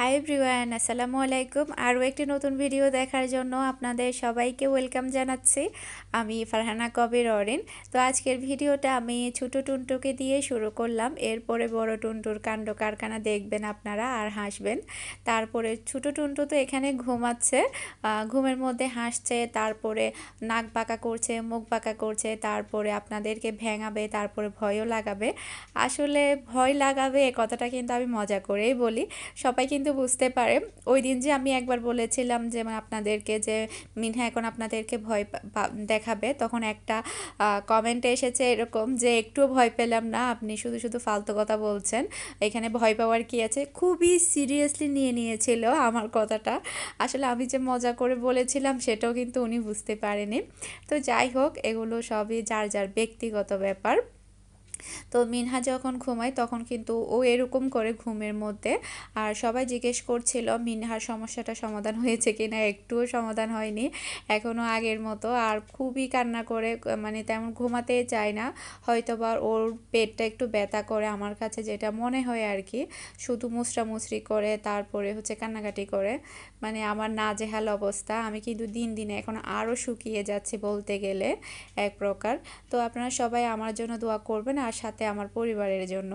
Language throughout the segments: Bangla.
হাই এভরিওয়ান আসসালামু আলাইকুম আরও একটি নতুন ভিডিও দেখার জন্য আপনাদের সবাইকে ওয়েলকাম জানাচ্ছি। আমি ফারহানা কবির অরিন। তো আজকের ভিডিওটা আমি ছোটো টুনটুকে দিয়ে শুরু করলাম। এরপরে বড় টুনটুর কাণ্ড কারখানা দেখবেন আপনারা আর হাসবেন। তারপরে ছোটো টুনটু তো এখানে ঘুমাচ্ছে। ঘুমের মধ্যে হাসছে, তারপরে নাক বাঁকা করছে, মুখ বাঁকা করছে, তারপরে আপনাদেরকে ভেঙাবে, তারপরে ভয়ও লাগাবে। আসলে ভয় লাগাবে এ কথাটা কিন্তু আমি মজা করেই বলি। সবাই কিন্তু বুঝতে পারে। ওই দিন যে আমি একবার বলেছিলাম যে আপনাদেরকে যে মিনহা এখন আপনাদেরকে ভয় দেখাবে, তখন একটা কমেন্টে এসেছে এরকম যে একটুও ভয় পেলাম না, আপনি শুধু শুধু ফালতু কথা বলছেন। এখানে ভয় পাওয়ার কি আছে? খুবই সিরিয়াসলি নিয়ে নিয়েছিল আমার কথাটা। আসলে আমি যে মজা করে বলেছিলাম সেটাও কিন্তু উনি বুঝতে পারেনি। তো যাই হোক, এগুলো সবই যার যার ব্যক্তিগত ব্যাপার। তো মিনহা যখন ঘুমায়, তখন কিন্তু ও এরকম করে ঘুমের মধ্যে। আর সবাই জিজ্ঞেস করছিল, মিনহার সমস্যাটা সমাধান হয়েছে কিনা? একটুও সমাধান হয়নি এখনও আগের মতো। আর খুবই কান্না করে মানে তেমন ঘুমাতেই চায় না। হয়তোবা ওর পেটটা একটু ব্যথা করে আমার কাছে যেটা মনে হয় আর কি, শুধু মুসরা মুসরি করে, তারপরে হচ্ছে কান্নাকাটি করে। মানে আমার নাজেহাল অবস্থা। আমি কিন্তু দিন দিনে এখন আরও শুকিয়ে যাচ্ছি বলতে গেলে, এক প্রকার। তো আপনারা সবাই আমার জন্য দোয়া করবেন। আর সাথে আমার পরিবারের জন্য।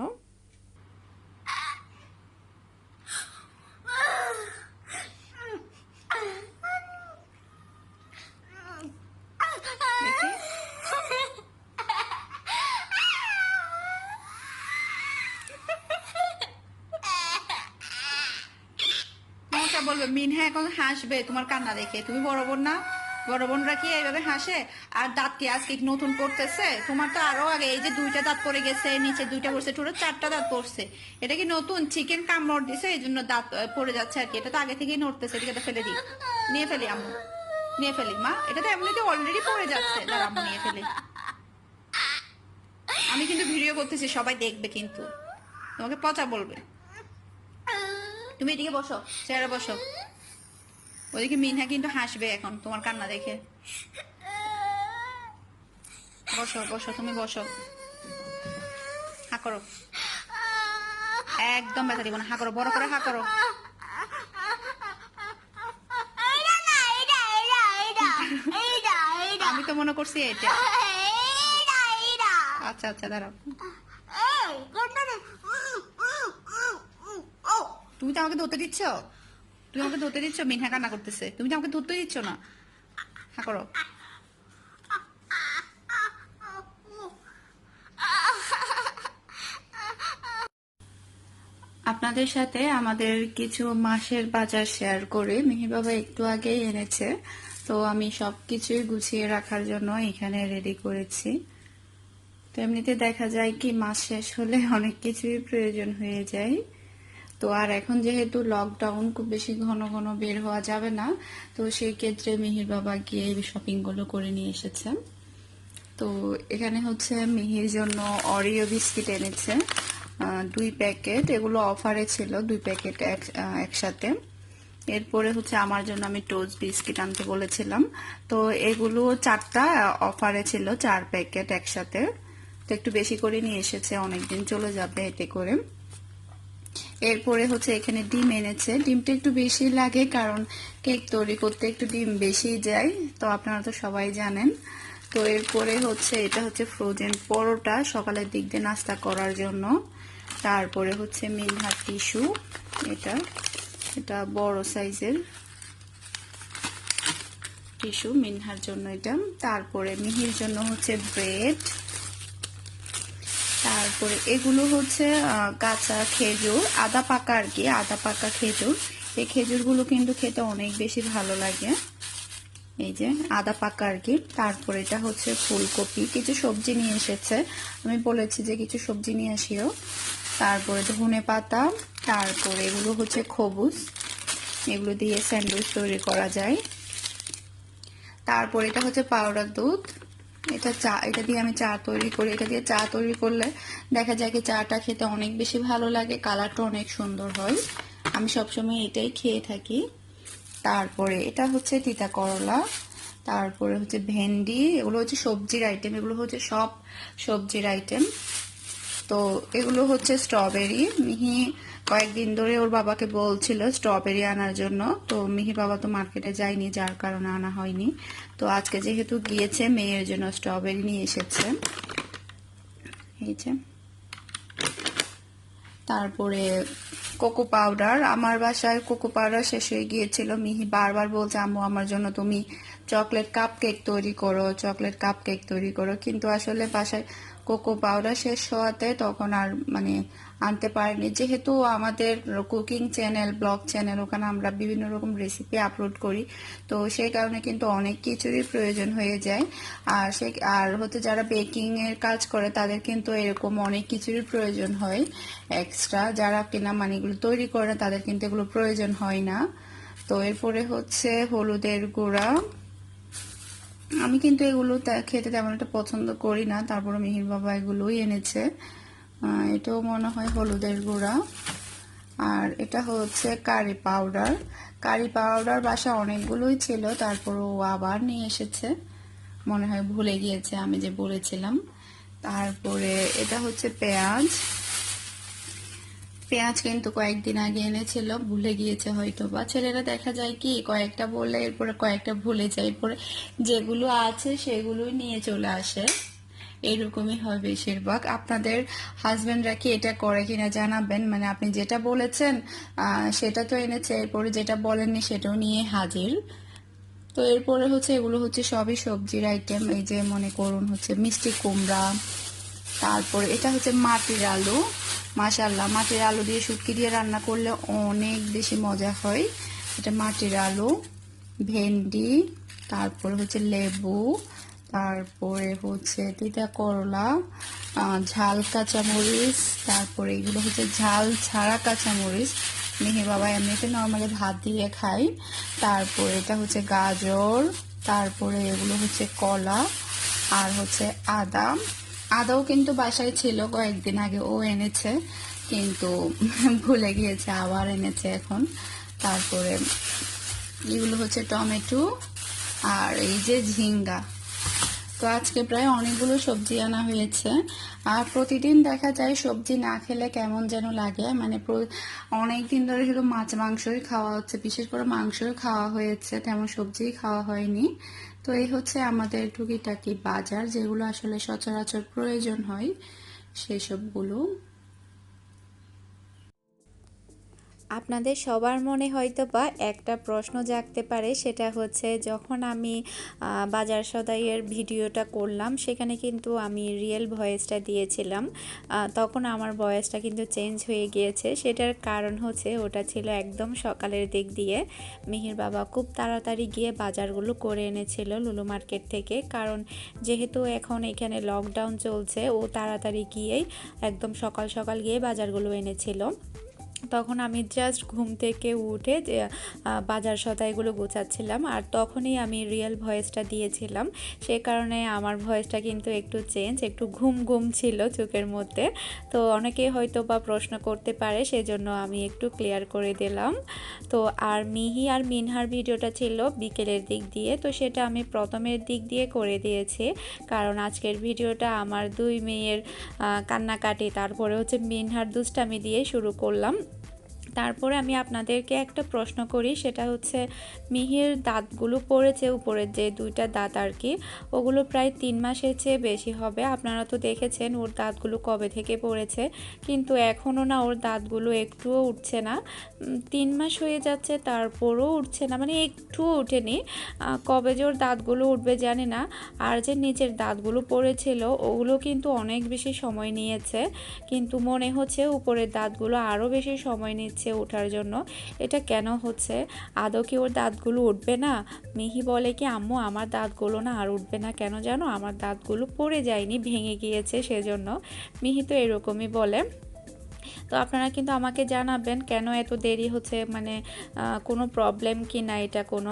বলবে, মিনহা এখন হাসবে, তোমার কান্না দেখে। তুমি বড় বোন না? বড় বোনরা কি এইভাবে হাসে? আর দাঁত কি আজকে নতুন পড়তেছে? তোমার তো আরও আগে এই যে দুইটা দাঁত পড়ে গেছে, নিচে দুইটা পড়ছে টোটাল চারটা দাঁত পড়ছে। এটা কি নতুন? চিকেন কামড় দিছে এই জন্য দাঁত পড়ে যাচ্ছে আর কি। এটা তো আগে থেকেই নড়তেছে এটাকে ফেলে দিই। নিয়ে ফেলি আম্মু। নিয়ে ফেলি, মা। এটা তো এমনিতে অলরেডি পড়ে যাচ্ছে। দাঁড়া আম্মু, নিয়ে ফেলি। আমি কিন্তু ভিডিও করতেছি, সবাই দেখবে কিন্তু। তোমাকে পচা বলবে। তুমি এদিকে বসো, চেয়ারে বসো। ওদিকে মিনহা কিন্তু হাসবে এখন তোমার কান্না দেখে বসো বসো তুমি বসো হা করো একদম ব্যথা দিব না হা করো বড় করে হা করো আমি তো মনে করছি এটা আচ্ছা আচ্ছা দাঁড়াও তুমি তো আমাকে ধরতে দিচ্ছ তুমি আমাকে ধরতে দিচ্ছ? মিনহা কান্না করতেছে। তুমি তো আমাকে ধরতে দিচ্ছ না। হা করো। আপনাদের সাথে আমাদের কিছু মাসের বাজার শেয়ার করে মিহির বাবা একটু আগেই এনেছে। তো আমি সব কিছুই গুছিয়ে রাখার জন্য এখানে রেডি করেছি। তো এমনিতে দেখা যায় কি মাস শেষ হলে অনেক কিছুই প্রয়োজন হয়ে যায়। তো আর এখন যেহেতু লকডাউন খুব বেশি ঘন ঘন বের হওয়া যাবে না, তো সেই ক্ষেত্রে মিহির বাবা গিয়ে এই শপিংগুলো করে নিয়ে এসেছে। তো এখানে হচ্ছে মিহির জন্য অরিও বিস্কিট এনেছে দুই প্যাকেট এগুলো অফারে ছিল, দুই প্যাকেট এক- একসাথে। এরপরে হচ্ছে আমার জন্য আমি টোস্ট বিস্কিট আনতে বলেছিলাম। তো এগুলো চারটা অফারে ছিল, চার প্যাকেট একসাথে। তো একটু বেশি করে নিয়ে এসেছে, অনেকদিন চলে যাবে এতে করে। এরপরে হচ্ছে এখানে ডিম এনেছে। ডিমটা একটু বেশি লাগে কারণ কেক তৈরি করতে একটু ডিম বেশি যায়, তো আপনারা তো সবাই জানেন। তো এরপরে হচ্ছে এটা হচ্ছে ফ্রোজেন পরোটা, সকালের দিক দিয়ে নাস্তা করার জন্য। তারপরে হচ্ছে মিনহার টিস্যু এটা এটা বড় সাইজের টিস্যু মিনহার জন্য এটা। তারপরে মিহির জন্য হচ্ছে ব্রেড তারপরে এগুলো হচ্ছে কাঁচা খেজুর, আদা পাকা আর কি, আদা পাকা খেজুর। এই খেজুরগুলো কিন্তু খেতে অনেক বেশি ভালো লাগে। এই যে, আদা পাকা আর কি। তারপরে এটা হচ্ছে ফুলকপি। কিছু সবজি নিয়ে এসেছে। আমি বলেছি যে কিছু সবজি নিয়ে আসিও। তারপরে ধনে পাতা, তারপরে এগুলো হচ্ছে খবুজ এগুলো দিয়ে স্যান্ডউইচ তৈরি করা যায়। তারপর এটা হচ্ছে পাউডার দুধ। এটা চা, এটা দিয়ে আমি চা তৈরি করি। এটা দিয়ে চা তৈরি করলে দেখা যায় কি চাটা খেতে অনেক বেশি ভালো লাগে, কালারটা অনেক সুন্দর হয়। আমি সবসময় এটাই খেয়ে থাকি। তারপরে এটা হচ্ছে তিতা করলা, তারপরে হচ্ছে ভেন্ডি, এগুলো হচ্ছে সবজির আইটেম এগুলো হচ্ছে সব সবজির আইটেম তো এগুলো হচ্ছে স্ট্রবেরি মিহি কয়েকদিন ধরে ওর বাবাকে বলছিল স্ট্রবেরি আনার জন্য। তো মিহি বাবা তো মার্কেটে যায়নি, যার কারণে আনা হয়নি। তো আজকে যেহেতু গিয়েছে, মেয়ের জন্য স্ট্রবেরি নিয়ে এসেছে। তারপরে কোকো পাউডার আমার বাসায় কোকো পাউডার শেষ হয়ে গিয়েছিল। মিহি বারবার বলছে, আম্মু, আমার জন্য তুমি চকলেট কাপ কেক তৈরি করো চকলেট কাপ কেক তৈরি করো। কিন্তু আসলে বাসায় কোকো পাউডার শেষ হওয়াতে তখন আর মানে আনতে পারিনি। যেহেতু আমাদের কুকিং চ্যানেল ব্লগ চ্যানেল ওখানে আমরা বিভিন্ন রকম রেসিপি আপলোড করি, তো সেই কারণে কিন্তু অনেক কিছুরই প্রয়োজন হয়ে যায়। আর সে, আর হচ্ছে যারা বেকিং এর কাজ করে, তাদের কিন্তু এরকম অনেক কিছুরই প্রয়োজন হয়। এক্সট্রা যারা কিনা মানে এগুলো তৈরি করে না তাদের কিন্তু এগুলো প্রয়োজন হয় না। তো এরপরে হচ্ছে হলুদের গুঁড়া। আমি কিন্তু এগুলো খেতে তেমন একটা পছন্দ করি না। তারপরে মিহির বাবা এগুলোই এনেছে। এটাও মনে হয় হলুদের গুঁড়া। আর এটা হচ্ছে কারি পাউডার। কারি পাউডার বাসা অনেকগুলোই ছিল তারপর ও আবার নিয়ে এসেছে। মনে হয় ভুলে গিয়েছে, আমি যে বলেছিলাম। তারপরে এটা হচ্ছে পেঁয়াজ। পেঁয়াজ কিন্তু কয়েকদিন আগে এনেছিল, ভুলে গিয়েছে হয়তো বা ছেলেরা দেখা যায় কি, কয়েকটা বললে এরপরে কয়েকটা ভুলে যায়। এরপরে যেগুলো আছে সেগুলোই নিয়ে চলে আসে। এরকমই হয় বেশিরভাগ আপনাদের হাজবেন্ডরা কি এটা করে কিনা জানাবেন? মানে আপনি যেটা বলেছেন সেটা তো এনেছে। এরপরে যেটা বলেননি সেটাও নিয়ে হাজির। তো এরপরে হচ্ছে এগুলো হচ্ছে সবই সবজির আইটেম এই যে মনে করুন হচ্ছে মিষ্টি কুমড়া, তারপরে এটা হচ্ছে মাটির আলু। মাশাল্লাহ মাটির আলু দিয়ে শুটকি দিয়ে রান্না করলে অনেক বেশি মজা হয়। এটা মাটির আলু, ভেন্ডি, তারপরে হচ্ছে লেবু। তারপরে হচ্ছে তিতা করলা ঝাল কাঁচামরিচ, তারপরে এগুলো হচ্ছে ঝাল ছাড়া কাঁচামরিচ। মেহে বাবা এমনিতে নর্মালি ভাত দিয়ে খাই তারপরে এটা হচ্ছে গাজর, তারপরে এগুলো হচ্ছে কলা আর হচ্ছে আদা। আদাও কিন্তু বাসায় ছিল কয়েকদিন আগে, ও এনেছে, কিন্তু ভুলে গিয়েছে, আবার এনেছে এখন। তারপরে এগুলো হচ্ছে টমেটো আর এই যে ঝিঙ্গা। তো আজকে প্রায় অনেকগুলো সবজি আনা হয়েছে। আর প্রতিদিন দেখা যায় সবজি না খেলে কেমন যেন লাগে। মানে অনেক দিন ধরে শুধু মাছ মাংসই খাওয়া হচ্ছে, বিশেষ করে মাংসই খাওয়া হয়েছে, তেমন সবজিই খাওয়া হয়নি। তো এই হচ্ছে আমাদের টুকিটাকি বাজার, যেগুলো আসলে সচরাচর প্রয়োজন হয় সেই সবগুলো আপনাদের সবার মনে হয়তো বা একটা প্রশ্ন জাগতে পারে, সেটা হচ্ছে যখন আমি বাজার সদাইয়ের ভিডিওটা করলাম, সেখানে কিন্তু আমি রিয়েল ভয়েসটা দিয়েছিলাম। তখন আমার ভয়েসটা কিন্তু চেঞ্জ হয়ে গিয়েছে। সেটার কারণ হচ্ছে ওটা ছিল একদম সকালের দিক দিয়ে। মিহির বাবা খুব তাড়াতাড়ি গিয়ে বাজারগুলো করে এনেছিল লুলু মার্কেট থেকে। কারণ যেহেতু এখন এখানে লকডাউন চলছে, ও তাড়াতাড়ি গিয়েই একদম সকাল সকাল গিয়ে বাজারগুলো এনেছিল। তখন আমি জাস্ট ঘুম থেকে উঠে বাজার সদাইগুলো গোছাচ্ছিলাম। আর তখনই আমি রিয়েল ভয়েসটা দিয়েছিলাম। সে কারণে আমার ভয়েসটা কিন্তু একটু চেঞ্জ একটু ঘুম ঘুম ছিল চোখের মধ্যে। তো অনেকেই হয়তো বা প্রশ্ন করতে পারে, সেজন্য আমি একটু ক্লিয়ার করে দিলাম। তো আর মিহি আর মিনহার ভিডিওটা ছিল বিকেলের দিক দিয়ে। তো সেটা আমি প্রথমের দিক দিয়ে করে দিয়েছি। কারণ আজকের ভিডিওটা আমার দুই মেয়ের কান্নাকাটি, তারপরে হচ্ছে মিনহার দুষ্টামি দিয়ে শুরু করলাম। তারপরে আমি আপনাদেরকে একটা প্রশ্ন করি, সেটা হচ্ছে মিহির দাঁতগুলো পড়েছে উপরের যে দুইটা দাঁত আর কি, ওগুলো প্রায় তিন মাসের চেয়ে বেশি হবে। আপনারা তো দেখেছেন ওর দাঁতগুলো কবে থেকে পড়েছে, কিন্তু এখনও না ওর দাঁতগুলো একটুও উঠছে না। তিন মাস হয়ে যাচ্ছে, তারপরও উঠছে না মানে একটুও উঠেনি কবে যে ওর দাঁতগুলো উঠবে জানি না। আর যে নিচের দাঁতগুলো পড়েছিল, ওগুলো কিন্তু অনেক বেশি সময় নিয়েছে, কিন্তু মনে হচ্ছে উপরের দাঁতগুলো আরও বেশি সময় নিচ্ছে। ওঠার জন্য। এটা কেন হচ্ছে? আদৌ কি ওর দাঁতগুলো উঠবে না? মিহি বলে কি, আম্মু, আমার দাঁতগুলো না আর উঠবে না কেন জানো? আমার দাঁতগুলো পড়ে যায়নি, ভেঙে গিয়েছে সেজন্য। মিহি তো এরকমই বলে। তো আপনারা কিন্তু আমাকে জানাবেন কেন এত দেরি হচ্ছে মানে কোনো প্রবলেম কি না এটা, কোনো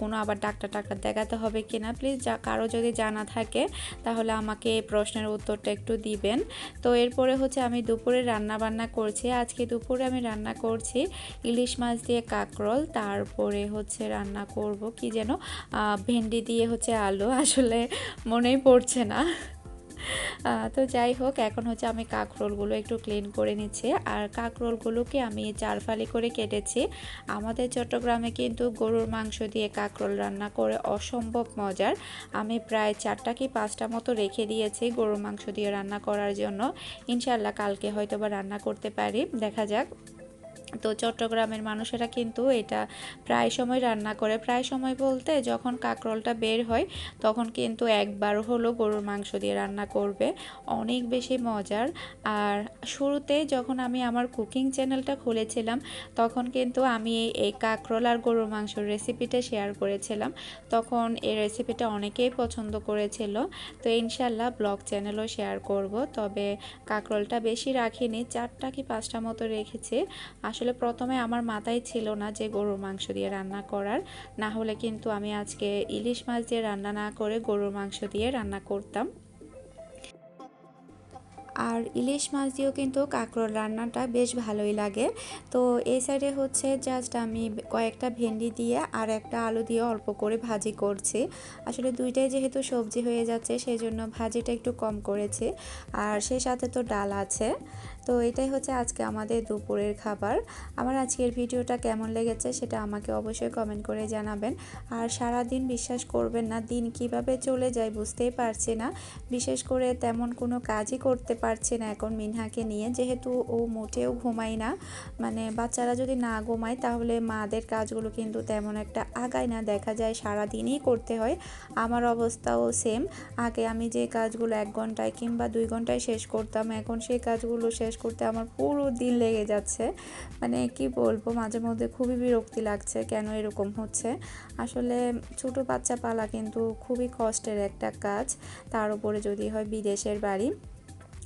কোনো আবার ডাক্তার টাক্তার দেখাতে হবে কি না প্লিজ যা, কারও যদি জানা থাকে, তাহলে আমাকে এই প্রশ্নের উত্তরটা একটু দিবেন। তো এরপরে হচ্ছে আমি দুপুরে রান্না বান্না করছি। আজকে দুপুরে আমি রান্না করছি ইলিশ মাছ দিয়ে কাঁকরোল, তারপরে হচ্ছে রান্না করব কি যেন ভেন্ডি দিয়ে হচ্ছে আলু। আসলে মনেই পড়ছে না। তো যাই হোক, এখন হচ্ছে আমি কাঁকরোলগুলো একটু ক্লিন করে নিচ্ছি। আর কাঁকরোলগুলোকে আমি চারফালি করে কেটেছি। আমাদের চট্টগ্রামে কিন্তু গরুর মাংস দিয়ে কাঁকরোল রান্না করে অসম্ভব মজার। আমি প্রায় চারটা কি পাঁচটা মতো রেখে দিয়েছি গরুর মাংস দিয়ে রান্না করার জন্য। ইনশাল্লাহ কালকে হয়তো বা রান্না করতে পারি। দেখা যাক। তো চট্টগ্রামের মানুষেরা কিন্তু এটা প্রায় সময় রান্না করে। প্রায় সময় বলতে যখন কাঁকরোলটা বের হয়, তখন কিন্তু একবার হলো গরুর মাংস দিয়ে রান্না করবে। অনেক বেশি মজার। আর শুরুতে যখন আমি আমার কুকিং চ্যানেলটা খুলেছিলাম, তখন কিন্তু আমি এই কাঁকরোল আর গরুর মাংসের রেসিপিটা শেয়ার করেছিলাম। তখন এই রেসিপিটা অনেকেই পছন্দ করেছিল। তো ইনশাল্লাহ ব্লগ চ্যানেলও শেয়ার করব। তবে কাঁকরোলটা বেশি রাখিনি, চারটা কি পাঁচটা মতো রেখেছি। আসলে প্রথমে আমার মাথায় ছিল না যে গরুর মাংস দিয়ে রান্না করার। না হলে কিন্তু আমি আজকে ইলিশ মাছ দিয়ে রান্না না করে গরুর মাংস দিয়ে রান্না করতাম। আর ইলিশ মাছ দিয়েও কিন্তু কাঁকরোল রান্নাটা বেশ ভালোই লাগে। তো এই সাইডে হচ্ছে জাস্ট আমি কয়েকটা ভেন্ডি দিয়ে আর একটা আলু দিয়ে অল্প করে ভাজি করছি। আসলে দুইটাই যেহেতু সবজি হয়ে যাচ্ছে, সেই জন্য ভাজিটা একটু কম করেছি। আর সেই সাথে তো ডাল আছে। তো এটাই হচ্ছে আজকে আমাদের দুপুরের খাবার। আমার আজকের ভিডিওটা কেমন লেগেছে সেটা আমাকে অবশ্যই কমেন্ট করে জানাবেন। আর সারা দিন বিশ্বাস করবেন না, দিন কীভাবে চলে যায় বুঝতেই পারছি না। বিশেষ করে তেমন কোনো কাজই করতে পারছি না এখন মিনহাকে নিয়ে। যেহেতু ও মোটেও ঘুমায় না মানে বাচ্চারা যদি না ঘুমায় তাহলে মাদের কাজগুলো কিন্তু তেমন একটা আগায় না। দেখা যায় সারা দিনই করতে হয়। আমার অবস্থাও সেম আগে আমি যে কাজগুলো এক ঘন্টায় কিংবা দুই ঘন্টায় শেষ করতাম, এখন সেই কাজগুলো শেষ করতে আমার পুরো দিন লেগে যাচ্ছে। মানে কি বলব, মাঝে মধ্যে খুবই বিরক্তি লাগছে কেন এরকম হচ্ছে। আসলে ছোট বাচ্চা পালা কিন্তু খুবই কষ্টের একটা কাজ। তার উপরে যদি হয় বিদেশের বাড়ি।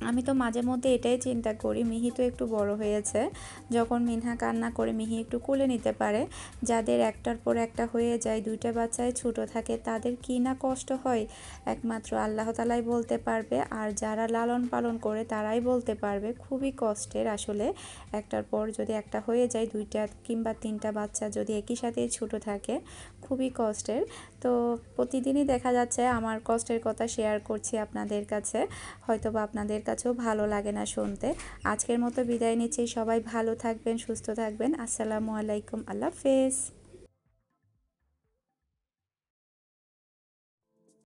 আমি তো মাঝে মধ্যে এটাই চিন্তা করি, মিহি তো একটু বড় হয়েছে। যখন মিনহা কান্না করে মিহি একটু কুলে নিতে পারে, যাদের একটার পর একটা হয়ে যায়, দুইটা বাচ্চায় ছোট থাকে, তাদের কি না কষ্ট হয়? একমাত্র আল্লাহ তালাই বলতে পারবে, আর যারা লালন পালন করে তারাই বলতে পারবে, খুবই কষ্টের আসলে। একটার পর যদি একটা হয়ে যায়, দুইটা কিংবা তিনটা বাচ্চা যদি একই সাথে ছোট থাকে, খুবই কষ্টের। তো প্রতিদিনই দেখা যাচ্ছে, আমার কষ্টের কথা শেয়ার করছি আপনাদের কাছে। হয়তো বা আপনাদের কাছেও ভালো লাগে না শুনতে। আজকের মতো বিদায় নিচ্ছি। সবাই ভালো থাকবেন, সুস্থ থাকবেন। আসসালামু আলাইকুম। আল্লাহ হাফেজ।